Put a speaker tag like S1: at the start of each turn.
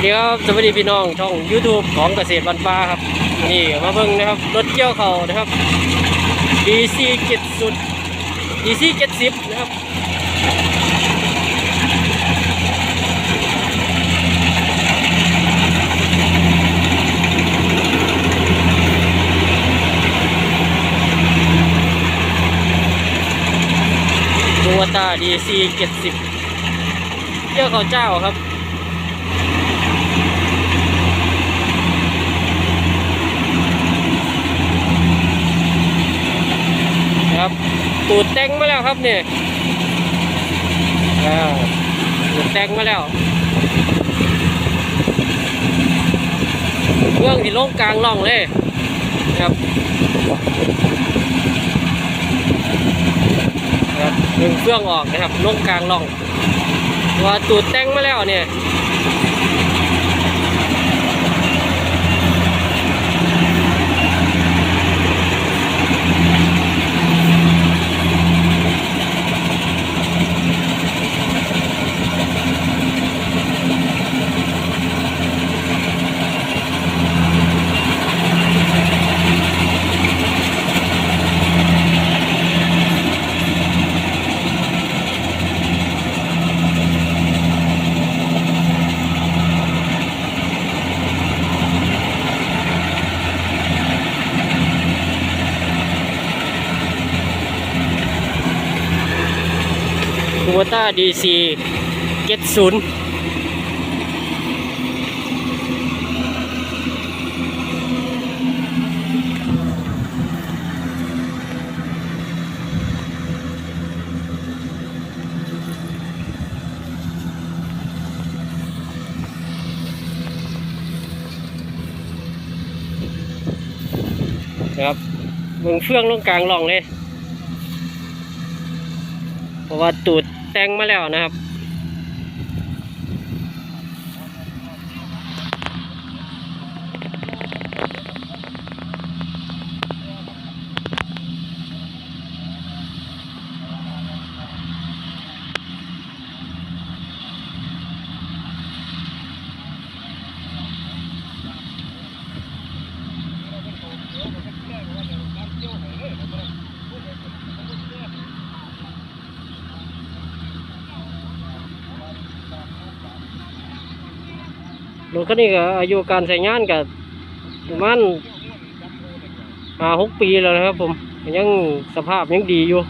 S1: วัสดีครับสวัสดีพี่น้องช่อง YouTube ของเกษตรวันฟ้าครับนี่มาเบิ่งนะครับรถเกี่ยวเขานะครับ DC 70 DC 70นะครับตัวตา DC 70เกี่ยวเขาเจ้าครับ ตูดแต่งมาแล้วครับเนี่ยอ่าตูดแต่งมาแล้วเครื่องที่ลงกลางล่องเลยครับครับดึงเครื่องออกนะครับลงกลางล่องว่าตูดแต่งมาแล้วเนี่ย โต้า DC 70นะครับเบิ่งเฟื่องลงกลางล่องเลย เพราะว่าตูด แต่งมาแล้วนะครับ รถคันนี้ก็อายุการใช้งานกับประมาณห้าหกปีแล้วนะครับผมยังสภาพยังดีอยู่